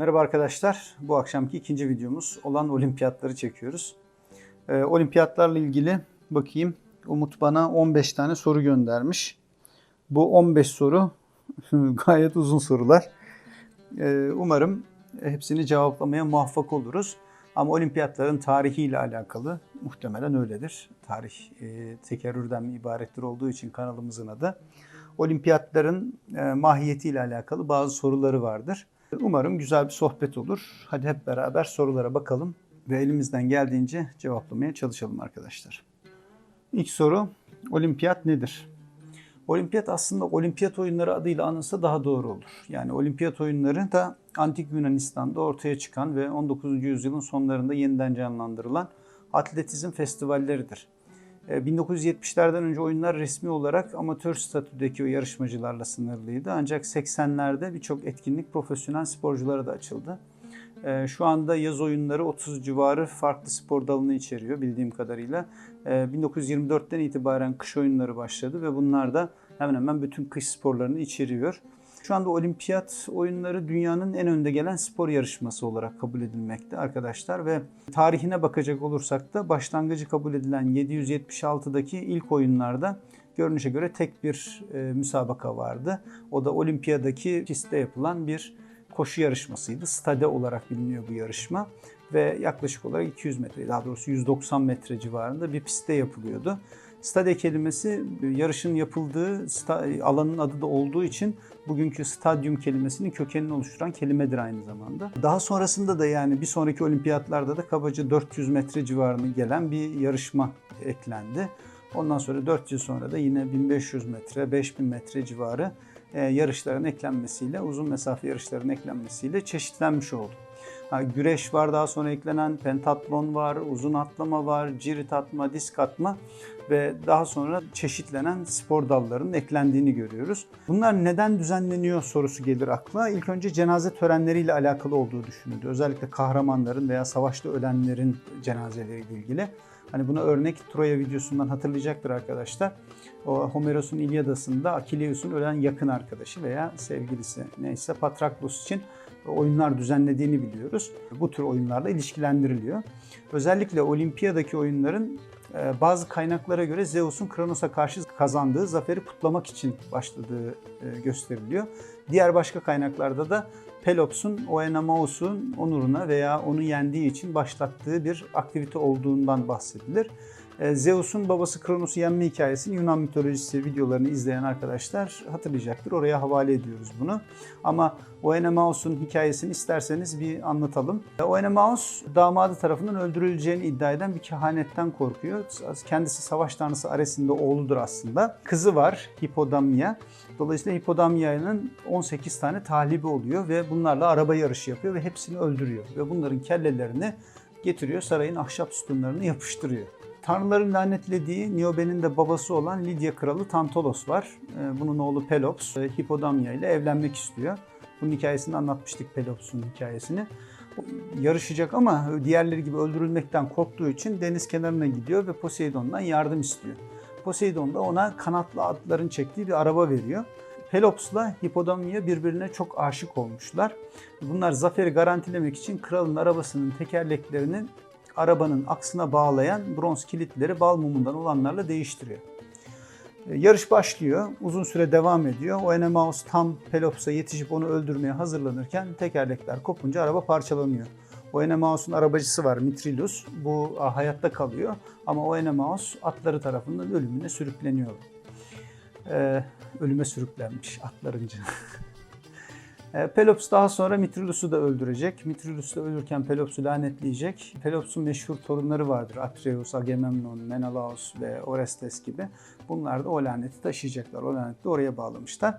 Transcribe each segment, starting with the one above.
Merhaba arkadaşlar. Bu akşamki ikinci videomuz olan olimpiyatları çekiyoruz. Ee, olimpiyatlarla ilgili bakayım. Umut bana 15 tane soru göndermiş. Bu 15 soru gayet uzun sorular. Ee, umarım hepsini cevaplamaya muvaffak oluruz. Ama olimpiyatların tarihiyle alakalı muhtemelen öyledir. Tarih e, tekerrürden ibarettir olduğu için kanalımızın adı. Olimpiyatların e, mahiyetiyle alakalı bazı soruları vardır. Umarım güzel bir sohbet olur. Hadi hep beraber sorulara bakalım ve elimizden geldiğince cevaplamaya çalışalım arkadaşlar. İlk soru, olimpiyat nedir? Olimpiyat aslında olimpiyat oyunları adıyla anılsa daha doğru olur. Yani olimpiyat oyunları da antik Yunanistan'da ortaya çıkan ve 19. yüzyılın sonlarında yeniden canlandırılan atletizm festivalleridir. 1970'lerden önce oyunlar resmi olarak amatör statüdeki o yarışmacılarla sınırlıydı. Ancak 80'lerde birçok etkinlik profesyonel sporculara da açıldı. Şu anda yaz oyunları 30 civarı farklı spor dalını içeriyor bildiğim kadarıyla. 1924'ten itibaren kış oyunları başladı ve bunlar da hemen hemen bütün kış sporlarını içeriyor. Şu anda olimpiyat oyunları dünyanın en önde gelen spor yarışması olarak kabul edilmekte arkadaşlar ve tarihine bakacak olursak da başlangıcı kabul edilen 776'daki ilk oyunlarda görünüşe göre tek bir e, müsabaka vardı. O da olimpiyadaki pistte yapılan bir koşu yarışmasıydı. Stade olarak biliniyor bu yarışma ve yaklaşık olarak 200 metre daha doğrusu 190 metre civarında bir pistte yapılıyordu. Stade kelimesi yarışın yapıldığı alanın adı da olduğu için bugünkü stadyum kelimesinin kökenini oluşturan kelimedir aynı zamanda. Daha sonrasında da yani bir sonraki olimpiyatlarda da kabaca 400 metre civarını gelen bir yarışma eklendi. Ondan sonra 4 yıl sonra da yine 1500 metre, 5000 metre civarı yarışların eklenmesiyle, uzun mesafe yarışların eklenmesiyle çeşitlenmiş oldu. Güreş var daha sonra eklenen, pentatlon var, uzun atlama var, cirit atma, disk atma ve daha sonra çeşitlenen spor dallarının eklendiğini görüyoruz. Bunlar neden düzenleniyor sorusu gelir akla. İlk önce cenaze törenleriyle alakalı olduğu düşünüldü. Özellikle kahramanların veya savaşta ölenlerin cenazeleriyle ilgili. Hani buna örnek Troya videosundan hatırlayacaktır arkadaşlar. O Homeros'un İlyadası'nda Akileus'un ölen yakın arkadaşı veya sevgilisi neyse Patraklos için oyunlar düzenlediğini biliyoruz. Bu tür oyunlarla ilişkilendiriliyor. Özellikle olimpiyadaki oyunların e, bazı kaynaklara göre Zeus'un Kronos'a karşı kazandığı zaferi kutlamak için başladığı e, gösteriliyor. Diğer başka kaynaklarda da Pelops'un Oenamaus'un onuruna veya onu yendiği için başlattığı bir aktivite olduğundan bahsedilir. E, Zeus'un babası Kronos'u yenme hikayesini Yunan mitolojisi videolarını izleyen arkadaşlar hatırlayacaktır. Oraya havale ediyoruz bunu. Ama Oenemaus'un hikayesini isterseniz bir anlatalım. E, Oenemaus damadı tarafından öldürüleceğini iddia eden bir kehanetten korkuyor. Kendisi savaş tanrısı Ares'in de oğludur aslında. Kızı var Hipodamia. Dolayısıyla Hipodamia'nın 18 tane talibi oluyor ve bunlarla araba yarışı yapıyor ve hepsini öldürüyor. Ve bunların kellelerini getiriyor sarayın ahşap sütunlarını yapıştırıyor. Tanrıların lanetlediği Niobe'nin de babası olan Lidya kralı Tantalos var. Ee, bunun oğlu Pelops e, Hipodamia ile evlenmek istiyor. Bunun hikayesini anlatmıştık Pelops'un hikayesini. Yarışacak ama diğerleri gibi öldürülmekten korktuğu için deniz kenarına gidiyor ve Poseidon'dan yardım istiyor. Poseidon da ona kanatlı atların çektiği bir araba veriyor. Pelops'la Hipodamia birbirine çok aşık olmuşlar. Bunlar zaferi garantilemek için kralın arabasının tekerleklerini arabanın aksına bağlayan bronz kilitleri bal mumundan olanlarla değiştiriyor. E, yarış başlıyor, uzun süre devam ediyor. Oenemaus tam Pelops'a yetişip onu öldürmeye hazırlanırken tekerlekler kopunca araba parçalanıyor. Oenemaus'un arabacısı var Mitrilus. Bu hayatta kalıyor ama Oenemaus atları tarafından ölümüne sürükleniyor. Ee, ölüme sürüklenmiş atlarınca. E, Pelops daha sonra Mitrilus'u da öldürecek. Mitrilus da ölürken Pelops'u lanetleyecek. Pelops'un meşhur torunları vardır. Atreus, Agamemnon, Menelaus ve Orestes gibi. Bunlar da o laneti taşıyacaklar. O laneti de oraya bağlamışlar.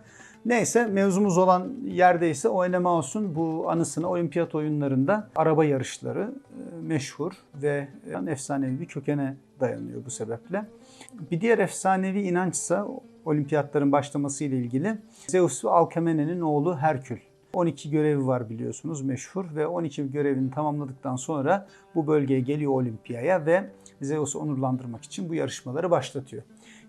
Neyse mevzumuz olan yerde ise Oenemaus'un bu anısına olimpiyat oyunlarında araba yarışları e, meşhur ve efsanevi bir kökene dayanıyor bu sebeple. Bir diğer efsanevi inançsa olimpiyatların başlaması ile ilgili Zeus ve Alkemene'nin oğlu Herkül. 12 görevi var biliyorsunuz meşhur ve 12 görevini tamamladıktan sonra bu bölgeye geliyor olimpiyaya ve Zeus'u onurlandırmak için bu yarışmaları başlatıyor.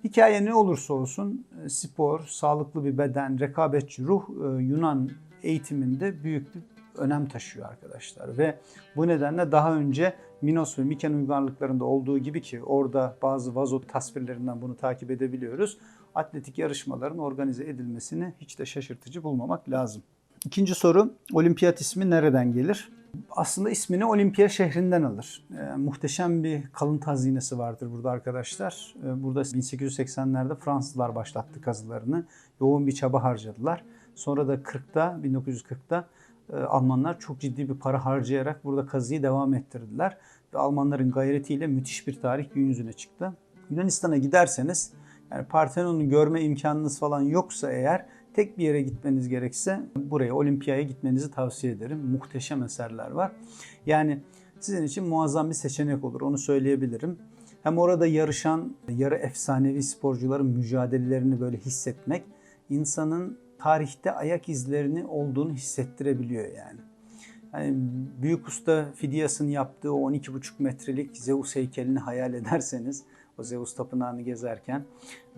Hikaye ne olursa olsun spor, sağlıklı bir beden, rekabetçi ruh Yunan eğitiminde büyük bir önem taşıyor arkadaşlar. Ve bu nedenle daha önce Minos ve Miken uygarlıklarında olduğu gibi ki orada bazı vazo tasvirlerinden bunu takip edebiliyoruz. Atletik yarışmaların organize edilmesini hiç de şaşırtıcı bulmamak lazım. İkinci soru, olimpiyat ismi nereden gelir? Aslında ismini Olimpiya şehrinden alır. Ee, muhteşem bir kalıntı hazinesi vardır burada arkadaşlar. Ee, burada 1880'lerde Fransızlar başlattı kazılarını. Yoğun bir çaba harcadılar. Sonra da 40'ta, 1940'ta e, Almanlar çok ciddi bir para harcayarak burada kazıyı devam ettirdiler. Ve Almanların gayretiyle müthiş bir tarih gün yüzüne çıktı. Yunanistan'a giderseniz yani Partenon'u görme imkanınız falan yoksa eğer tek bir yere gitmeniz gerekse buraya Olimpiyaya gitmenizi tavsiye ederim. Muhteşem eserler var. Yani sizin için muazzam bir seçenek olur onu söyleyebilirim. Hem orada yarışan yarı efsanevi sporcuların mücadelelerini böyle hissetmek insanın tarihte ayak izlerini olduğunu hissettirebiliyor yani. Yani büyük usta Fidias'ın yaptığı o 12,5 metrelik Zeus heykelini hayal ederseniz o Zeus tapınağını gezerken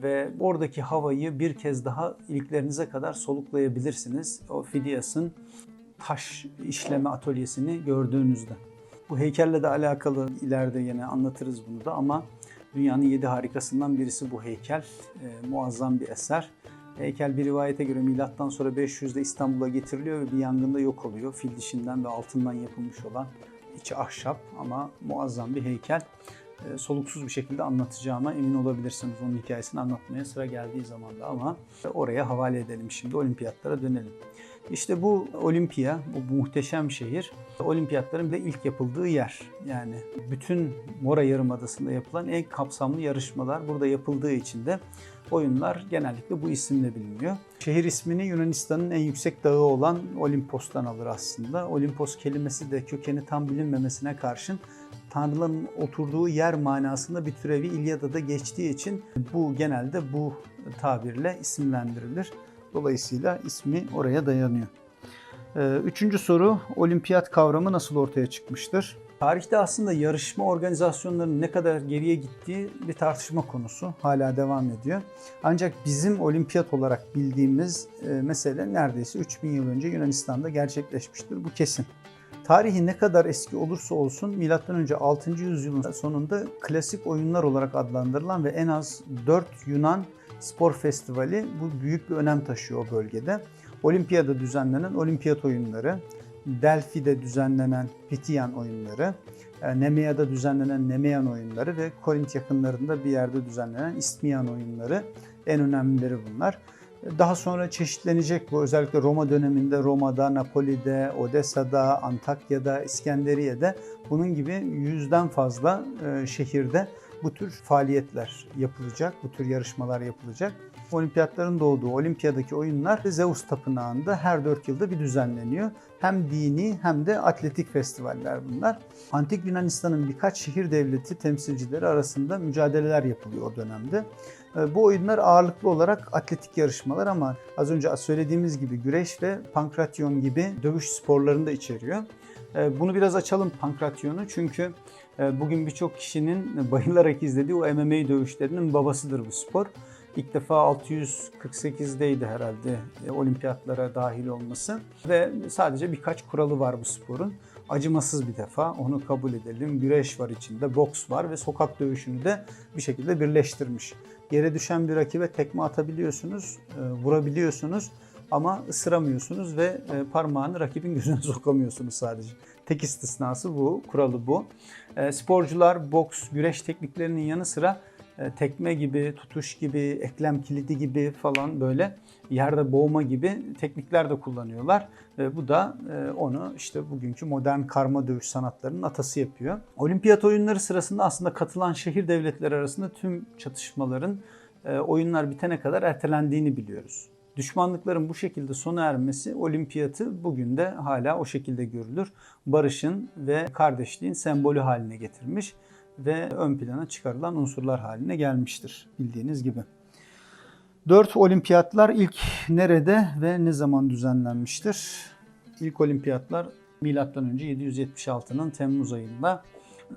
ve oradaki havayı bir kez daha iliklerinize kadar soluklayabilirsiniz. O Fidias'ın taş işleme atölyesini gördüğünüzde. Bu heykelle de alakalı ileride yine anlatırız bunu da ama dünyanın yedi harikasından birisi bu heykel. E, muazzam bir eser. Heykel bir rivayete göre milattan sonra 500'de İstanbul'a getiriliyor ve bir yangında yok oluyor. Fil dişinden ve altından yapılmış olan içi ahşap ama muazzam bir heykel. E, soluksuz bir şekilde anlatacağıma emin olabilirsiniz onun hikayesini anlatmaya sıra geldiği zaman da ama oraya havale edelim şimdi olimpiyatlara dönelim. İşte bu Olimpiya, bu muhteşem şehir, olimpiyatların da ilk yapıldığı yer. Yani bütün Mora Yarımadası'nda yapılan en kapsamlı yarışmalar burada yapıldığı için de oyunlar genellikle bu isimle biliniyor. Şehir ismini Yunanistan'ın en yüksek dağı olan Olimpos'tan alır aslında. Olimpos kelimesi de kökeni tam bilinmemesine karşın tanrıların oturduğu yer manasında bir türevi İlyada'da geçtiği için bu genelde bu tabirle isimlendirilir. Dolayısıyla ismi oraya dayanıyor. Ee, Üçüncü soru, olimpiyat kavramı nasıl ortaya çıkmıştır? Tarihte aslında yarışma organizasyonlarının ne kadar geriye gittiği bir tartışma konusu. Hala devam ediyor. Ancak bizim olimpiyat olarak bildiğimiz e, mesele neredeyse 3000 yıl önce Yunanistan'da gerçekleşmiştir. Bu kesin. Tarihi ne kadar eski olursa olsun M.Ö. 6. yüzyılın sonunda klasik oyunlar olarak adlandırılan ve en az 4 Yunan spor festivali bu büyük bir önem taşıyor o bölgede. Olimpiyada düzenlenen olimpiyat oyunları, Delphi'de düzenlenen Pitiyan oyunları, e, Nemea'da düzenlenen Nemean oyunları ve Korint yakınlarında bir yerde düzenlenen İstmiyan oyunları en önemlileri bunlar. Daha sonra çeşitlenecek bu özellikle Roma döneminde Roma'da, Napoli'de, Odessa'da, Antakya'da, İskenderiye'de bunun gibi yüzden fazla e, şehirde bu tür faaliyetler yapılacak, bu tür yarışmalar yapılacak. Olimpiyatların doğduğu olimpiyadaki oyunlar Zeus Tapınağı'nda her 4 yılda bir düzenleniyor. Hem dini hem de atletik festivaller bunlar. Antik Yunanistan'ın birkaç şehir devleti temsilcileri arasında mücadeleler yapılıyor o dönemde. Bu oyunlar ağırlıklı olarak atletik yarışmalar ama az önce söylediğimiz gibi güreş ve pankratyon gibi dövüş sporlarını da içeriyor. Bunu biraz açalım pankratyonu çünkü bugün birçok kişinin bayılarak izlediği o MMA dövüşlerinin babasıdır bu spor. İlk defa 648'deydi herhalde e, olimpiyatlara dahil olması ve sadece birkaç kuralı var bu sporun. Acımasız bir defa onu kabul edelim. Güreş var içinde, boks var ve sokak dövüşünü de bir şekilde birleştirmiş. Yere düşen bir rakibe tekme atabiliyorsunuz, e, vurabiliyorsunuz ama ısıramıyorsunuz ve e, parmağını rakibin gözüne sokamıyorsunuz sadece. Tek istisnası bu, kuralı bu. Sporcular boks, güreş tekniklerinin yanı sıra tekme gibi, tutuş gibi, eklem kilidi gibi falan böyle yerde boğma gibi teknikler de kullanıyorlar. Ve bu da e, onu işte bugünkü modern karma dövüş sanatlarının atası yapıyor. Olimpiyat oyunları sırasında aslında katılan şehir devletleri arasında tüm çatışmaların e, oyunlar bitene kadar ertelendiğini biliyoruz. Düşmanlıkların bu şekilde sona ermesi olimpiyatı bugün de hala o şekilde görülür. Barışın ve kardeşliğin sembolü haline getirmiş ve ön plana çıkarılan unsurlar haline gelmiştir bildiğiniz gibi. Dört olimpiyatlar ilk nerede ve ne zaman düzenlenmiştir? İlk olimpiyatlar M.Ö. 776'nın Temmuz ayında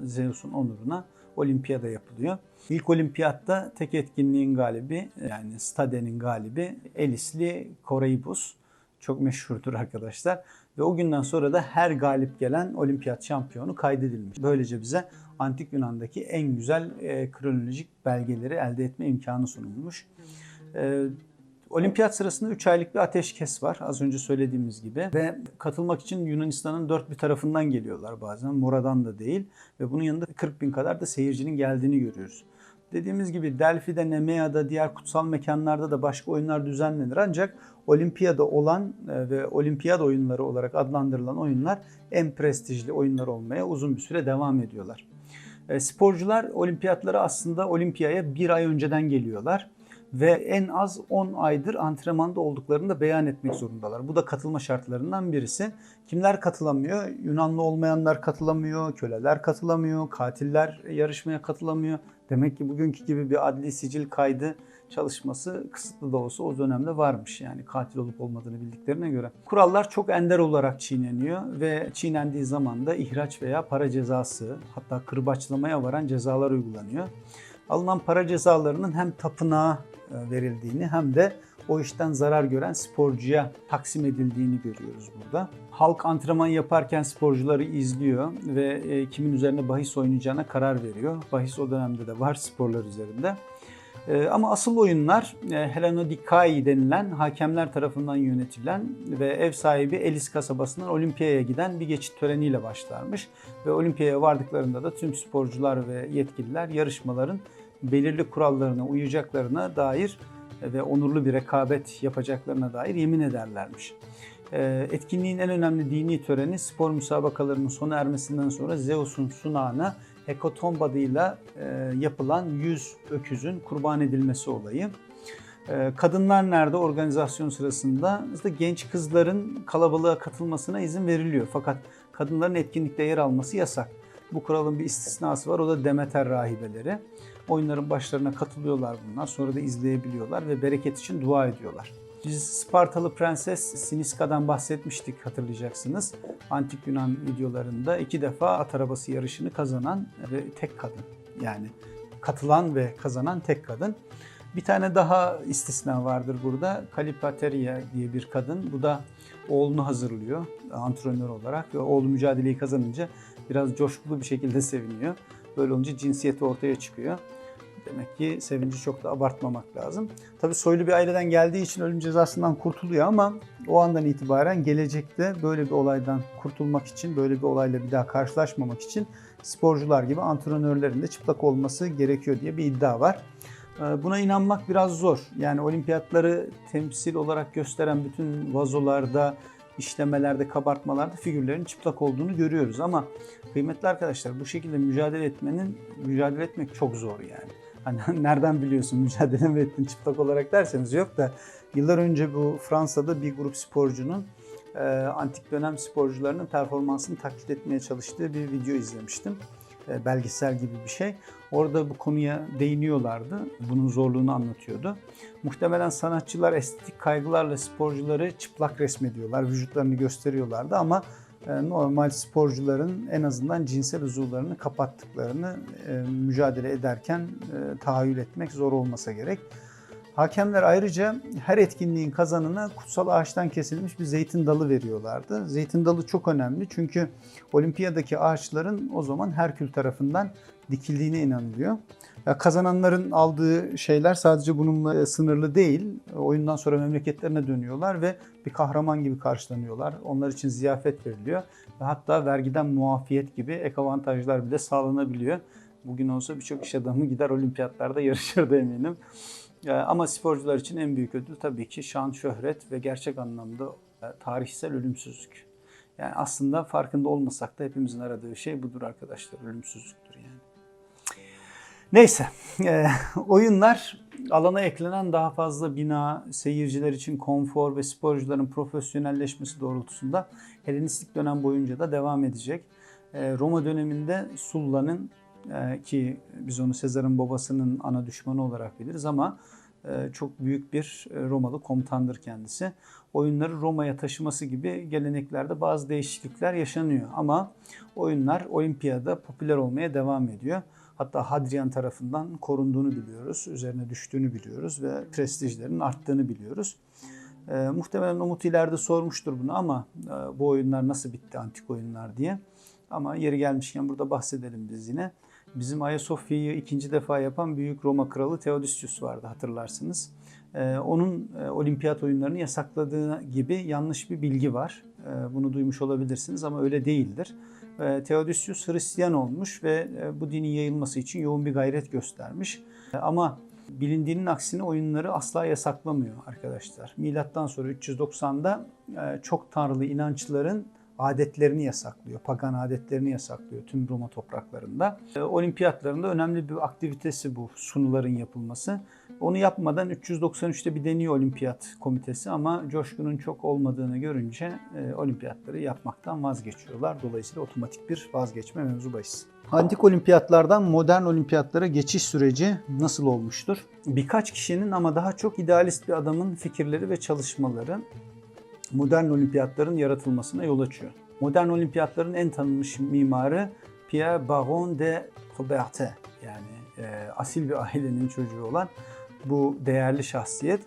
Zeus'un onuruna olimpiyada yapılıyor. İlk olimpiyatta tek etkinliğin galibi yani Stade'nin galibi Elisli Koreibus. çok meşhurdur arkadaşlar. Ve o günden sonra da her galip gelen olimpiyat şampiyonu kaydedilmiş. Böylece bize Antik Yunan'daki en güzel e, kronolojik belgeleri elde etme imkanı sunulmuş. E, Olimpiyat sırasında 3 aylık bir ateşkes var az önce söylediğimiz gibi ve katılmak için Yunanistan'ın dört bir tarafından geliyorlar bazen Mora'dan da değil ve bunun yanında 40 bin kadar da seyircinin geldiğini görüyoruz. Dediğimiz gibi Delphi'de, Nemea'da, diğer kutsal mekanlarda da başka oyunlar düzenlenir ancak olimpiyada olan e, ve olimpiyat oyunları olarak adlandırılan oyunlar en prestijli oyunlar olmaya uzun bir süre devam ediyorlar. E, sporcular olimpiyatlara aslında olimpiyaya bir ay önceden geliyorlar ve en az 10 aydır antrenmanda olduklarını da beyan etmek zorundalar. Bu da katılma şartlarından birisi. Kimler katılamıyor? Yunanlı olmayanlar katılamıyor, köleler katılamıyor, katiller yarışmaya katılamıyor. Demek ki bugünkü gibi bir adli sicil kaydı çalışması kısıtlı da olsa o dönemde varmış yani katil olup olmadığını bildiklerine göre. Kurallar çok ender olarak çiğneniyor ve çiğnendiği zaman da ihraç veya para cezası hatta kırbaçlamaya varan cezalar uygulanıyor. Alınan para cezalarının hem tapınağa e, verildiğini hem de o işten zarar gören sporcuya taksim edildiğini görüyoruz burada. Halk antrenman yaparken sporcuları izliyor ve e, kimin üzerine bahis oynayacağına karar veriyor. Bahis o dönemde de var sporlar üzerinde. E, ama asıl oyunlar Hellenodikai denilen hakemler tarafından yönetilen ve ev sahibi Elis kasabasından Olimpiyaya giden bir geçit töreniyle başlarmış. Ve Olimpiyaya vardıklarında da tüm sporcular ve yetkililer yarışmaların belirli kurallarına uyacaklarına dair ve onurlu bir rekabet yapacaklarına dair yemin ederlermiş. Ee, etkinliğin en önemli dini töreni spor müsabakalarının sona ermesinden sonra Zeus'un sunağına Hekotomb adıyla e, yapılan 100 öküzün kurban edilmesi olayı. Ee, kadınlar nerede organizasyon sırasında? İşte genç kızların kalabalığa katılmasına izin veriliyor. Fakat kadınların etkinlikte yer alması yasak. Bu kuralın bir istisnası var o da Demeter rahibeleri. Oyunların başlarına katılıyorlar bunlar. Sonra da izleyebiliyorlar ve bereket için dua ediyorlar. Biz Spartalı Prenses Siniska'dan bahsetmiştik hatırlayacaksınız. Antik Yunan videolarında iki defa at arabası yarışını kazanan ve tek kadın. Yani katılan ve kazanan tek kadın. Bir tane daha istisna vardır burada. Kalipateria diye bir kadın. Bu da oğlunu hazırlıyor antrenör olarak ve oğlu mücadeleyi kazanınca biraz coşkulu bir şekilde seviniyor. Böyle olunca cinsiyeti ortaya çıkıyor. Demek ki sevinci çok da abartmamak lazım. Tabi soylu bir aileden geldiği için ölüm cezasından kurtuluyor ama o andan itibaren gelecekte böyle bir olaydan kurtulmak için, böyle bir olayla bir daha karşılaşmamak için sporcular gibi antrenörlerin de çıplak olması gerekiyor diye bir iddia var. Ee, buna inanmak biraz zor. Yani olimpiyatları temsil olarak gösteren bütün vazolarda, işlemelerde, kabartmalarda figürlerin çıplak olduğunu görüyoruz. Ama kıymetli arkadaşlar bu şekilde mücadele etmenin, mücadele etmek çok zor yani. Hani nereden biliyorsun mücadele mi ettin çıplak olarak derseniz yok da yıllar önce bu Fransa'da bir grup sporcunun e, antik dönem sporcularının performansını taklit etmeye çalıştığı bir video izlemiştim. E, belgesel gibi bir şey. Orada bu konuya değiniyorlardı. Bunun zorluğunu anlatıyordu. Muhtemelen sanatçılar estetik kaygılarla sporcuları çıplak resmediyorlar, vücutlarını gösteriyorlardı ama normal sporcuların en azından cinsel uzuvlarını kapattıklarını e, mücadele ederken e, tahayyül etmek zor olmasa gerek. Hakemler ayrıca her etkinliğin kazanına kutsal ağaçtan kesilmiş bir zeytin dalı veriyorlardı. Zeytin dalı çok önemli çünkü olimpiyadaki ağaçların o zaman Herkül tarafından dikildiğine inanılıyor. Kazananların aldığı şeyler sadece bununla sınırlı değil. Oyundan sonra memleketlerine dönüyorlar ve bir kahraman gibi karşılanıyorlar. Onlar için ziyafet veriliyor. Ve hatta vergiden muafiyet gibi ek avantajlar bile sağlanabiliyor. Bugün olsa birçok iş adamı gider olimpiyatlarda yarışırdı eminim. Ama sporcular için en büyük ödül tabii ki şan, şöhret ve gerçek anlamda e, tarihsel ölümsüzlük. Yani aslında farkında olmasak da hepimizin aradığı şey budur arkadaşlar, ölümsüzlüktür yani. Neyse, e, oyunlar alana eklenen daha fazla bina, seyirciler için konfor ve sporcuların profesyonelleşmesi doğrultusunda Helenistik dönem boyunca da devam edecek. E, Roma döneminde Sulla'nın e, ki biz onu Sezar'ın babasının ana düşmanı olarak biliriz ama çok büyük bir e, Romalı komutandır kendisi. Oyunları Roma'ya taşıması gibi geleneklerde bazı değişiklikler yaşanıyor ama oyunlar olimpiyada popüler olmaya devam ediyor. Hatta Hadrian tarafından korunduğunu biliyoruz, üzerine düştüğünü biliyoruz ve prestijlerinin arttığını biliyoruz. E, muhtemelen Umut ileride sormuştur bunu ama e, bu oyunlar nasıl bitti antik oyunlar diye. Ama yeri gelmişken burada bahsedelim biz yine. Bizim Ayasofya'yı ikinci defa yapan Büyük Roma Kralı Theodosius vardı hatırlarsınız. Ee, onun e, olimpiyat oyunlarını yasakladığı gibi yanlış bir bilgi var. Ee, bunu duymuş olabilirsiniz ama öyle değildir. Ee, Theodosius Hristiyan olmuş ve e, bu dinin yayılması için yoğun bir gayret göstermiş. Ama bilindiğinin aksine oyunları asla yasaklamıyor arkadaşlar. Milattan sonra 390'da e, çok tanrılı inançların adetlerini yasaklıyor. Pagan adetlerini yasaklıyor tüm Roma topraklarında. E, olimpiyatlarında önemli bir aktivitesi bu sunuların yapılması. Onu yapmadan 393'te bir deniyor olimpiyat komitesi ama coşkunun çok olmadığını görünce e, olimpiyatları yapmaktan vazgeçiyorlar. Dolayısıyla otomatik bir vazgeçme mevzu bahis. Antik olimpiyatlardan modern olimpiyatlara geçiş süreci nasıl olmuştur? Birkaç kişinin ama daha çok idealist bir adamın fikirleri ve çalışmaları modern olimpiyatların yaratılmasına yol açıyor. Modern olimpiyatların en tanınmış mimarı Pierre Baron de Coubertin yani e, asil bir ailenin çocuğu olan bu değerli şahsiyet.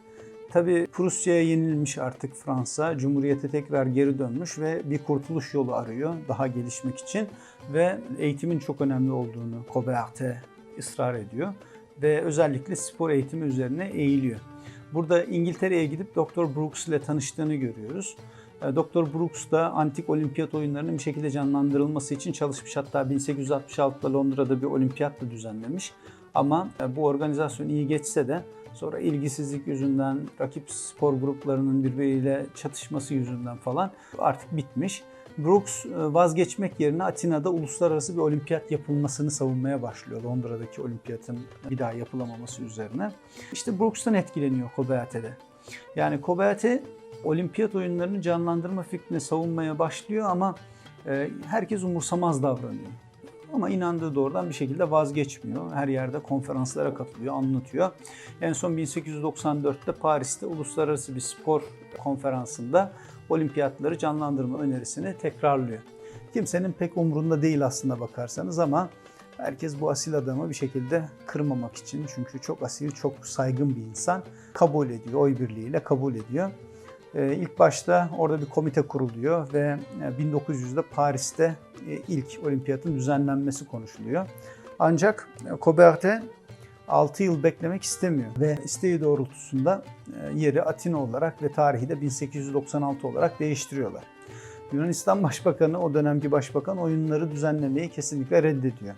Tabi Prusya'ya yenilmiş artık Fransa, Cumhuriyete tekrar geri dönmüş ve bir kurtuluş yolu arıyor daha gelişmek için ve eğitimin çok önemli olduğunu Coubertin ısrar ediyor ve özellikle spor eğitimi üzerine eğiliyor. Burada İngiltere'ye gidip Dr. Brooks ile tanıştığını görüyoruz. E, Dr. Brooks da antik olimpiyat oyunlarının bir şekilde canlandırılması için çalışmış. Hatta 1866'da Londra'da bir olimpiyat da düzenlemiş. Ama e, bu organizasyon iyi geçse de sonra ilgisizlik yüzünden, rakip spor gruplarının birbiriyle çatışması yüzünden falan artık bitmiş. Brooks e, vazgeçmek yerine Atina'da uluslararası bir olimpiyat yapılmasını savunmaya başlıyor. Londra'daki olimpiyatın bir daha yapılamaması üzerine. İşte Brooks'tan etkileniyor Coubertin'de. Yani Coubertin olimpiyat oyunlarını canlandırma fikrini savunmaya başlıyor ama e, herkes umursamaz davranıyor. Ama inandığı doğrudan bir şekilde vazgeçmiyor. Her yerde konferanslara katılıyor, anlatıyor. En son 1894'te Paris'te uluslararası bir spor konferansında olimpiyatları canlandırma önerisini tekrarlıyor. Kimsenin pek umrunda değil aslında bakarsanız ama herkes bu asil adamı bir şekilde kırmamak için çünkü çok asil, çok saygın bir insan kabul ediyor, oy birliğiyle kabul ediyor. Ee, ilk başta orada bir komite kuruluyor ve 1900'de Paris'te e, ilk olimpiyatın düzenlenmesi konuşuluyor. Ancak Coubertin 6 yıl beklemek istemiyor ve isteği doğrultusunda e, yeri Atina olarak ve tarihi de 1896 olarak değiştiriyorlar. Yunanistan Başbakanı, o dönemki başbakan oyunları düzenlemeyi kesinlikle reddediyor.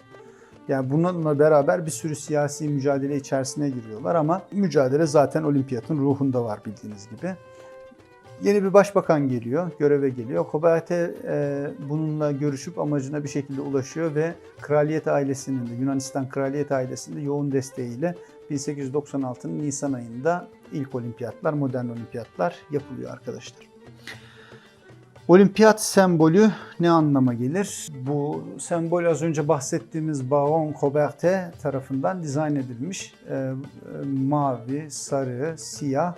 Yani bununla beraber bir sürü siyasi mücadele içerisine giriyorlar ama mücadele zaten olimpiyatın ruhunda var bildiğiniz gibi. Yeni bir başbakan geliyor, göreve geliyor. Kobate e, bununla görüşüp amacına bir şekilde ulaşıyor ve kraliyet ailesinin de, Yunanistan kraliyet ailesinin de yoğun desteğiyle 1896'nın Nisan ayında ilk olimpiyatlar, modern olimpiyatlar yapılıyor arkadaşlar. Olimpiyat sembolü ne anlama gelir? Bu sembol az önce bahsettiğimiz Baron Coubertin tarafından dizayn edilmiş. E, mavi, sarı, siyah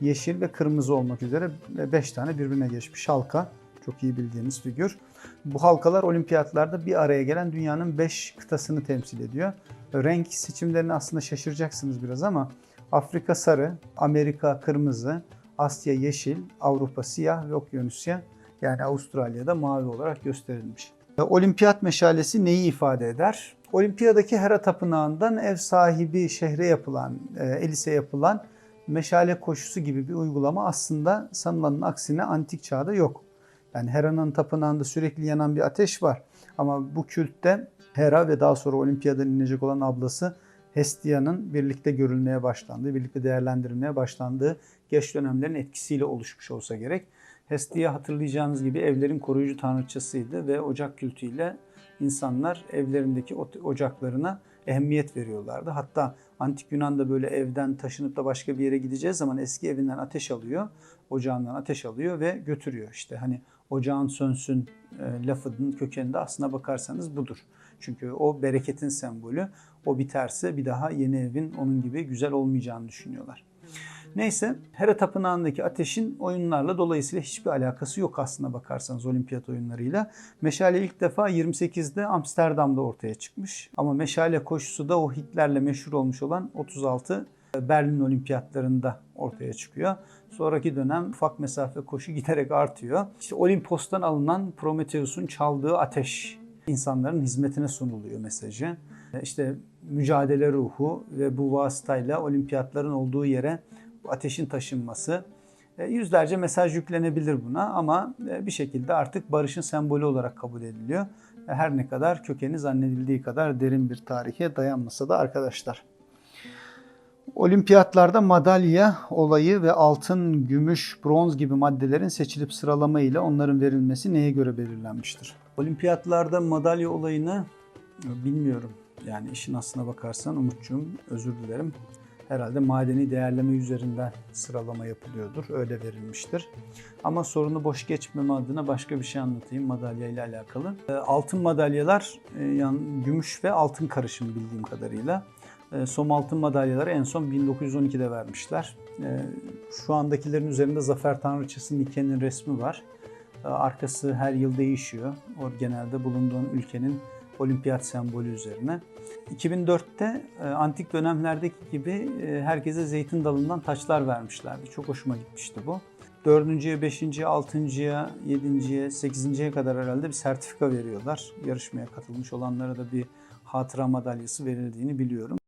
yeşil ve kırmızı olmak üzere 5 tane birbirine geçmiş halka. Çok iyi bildiğiniz figür. Bu halkalar olimpiyatlarda bir araya gelen dünyanın 5 kıtasını temsil ediyor. Renk seçimlerini aslında şaşıracaksınız biraz ama Afrika sarı, Amerika kırmızı, Asya yeşil, Avrupa siyah ve Okyanusya yani Avustralya'da mavi olarak gösterilmiş. Olimpiyat meşalesi neyi ifade eder? Olimpiyadaki Hera Tapınağı'ndan ev sahibi şehre yapılan, e, Elise yapılan meşale koşusu gibi bir uygulama aslında sanılanın aksine antik çağda yok. Yani Hera'nın tapınağında sürekli yanan bir ateş var. Ama bu kültte Hera ve daha sonra Olimpiyada inecek olan ablası Hestia'nın birlikte görülmeye başlandığı, birlikte değerlendirilmeye başlandığı geç dönemlerin etkisiyle oluşmuş olsa gerek. Hestia hatırlayacağınız gibi evlerin koruyucu tanrıçasıydı ve ocak kültüyle insanlar evlerindeki ocaklarına ehemmiyet veriyorlardı. Hatta Antik Yunan'da böyle evden taşınıp da başka bir yere gideceğiz zaman eski evinden ateş alıyor, ocağından ateş alıyor ve götürüyor. İşte hani ocağın sönsün e, lafının kökeninde aslına bakarsanız budur. Çünkü o bereketin sembolü. O biterse bir daha yeni evin onun gibi güzel olmayacağını düşünüyorlar. Neyse Hera Tapınağı'ndaki ateşin oyunlarla dolayısıyla hiçbir alakası yok aslında bakarsanız olimpiyat oyunlarıyla. Meşale ilk defa 28'de Amsterdam'da ortaya çıkmış. Ama meşale koşusu da o Hitler'le meşhur olmuş olan 36 Berlin olimpiyatlarında ortaya çıkıyor. Sonraki dönem ufak mesafe koşu giderek artıyor. İşte Olimpos'tan alınan Prometheus'un çaldığı ateş insanların hizmetine sunuluyor mesajı. İşte mücadele ruhu ve bu vasıtayla olimpiyatların olduğu yere ateşin taşınması. E, Yüzlerce mesaj yüklenebilir buna ama e, bir şekilde artık barışın sembolü olarak kabul ediliyor. E, Her ne kadar kökeni zannedildiği kadar derin bir tarihe dayanmasa da arkadaşlar. Olimpiyatlarda madalya olayı ve altın, gümüş, bronz gibi maddelerin seçilip sıralama ile onların verilmesi neye göre belirlenmiştir? Olimpiyatlarda madalya olayını bilmiyorum. Yani işin aslına bakarsan Umut'cuğum özür dilerim. Herhalde madeni değerleme üzerinden sıralama yapılıyordur. Öyle verilmiştir. Ama sorunu boş geçmeme adına başka bir şey anlatayım madalya ile alakalı. E, Altın madalyalar e, yani gümüş ve altın karışımı bildiğim kadarıyla. E, Som altın madalyaları en son 1912'de vermişler. E, Şu andakilerin üzerinde Zafer Tanrıçası Nike'nin resmi var. Arkası her yıl değişiyor. O genelde bulunduğun ülkenin olimpiyat sembolü üzerine. 2004'te e, antik dönemlerdeki gibi e, herkese zeytin dalından taçlar vermişlerdi. Çok hoşuma gitmişti bu. Dördüncüye, beşinciye, altıncıya, yedinciye, sekizinciye kadar herhalde bir sertifika veriyorlar. Yarışmaya katılmış olanlara da bir hatıra madalyası verildiğini biliyorum.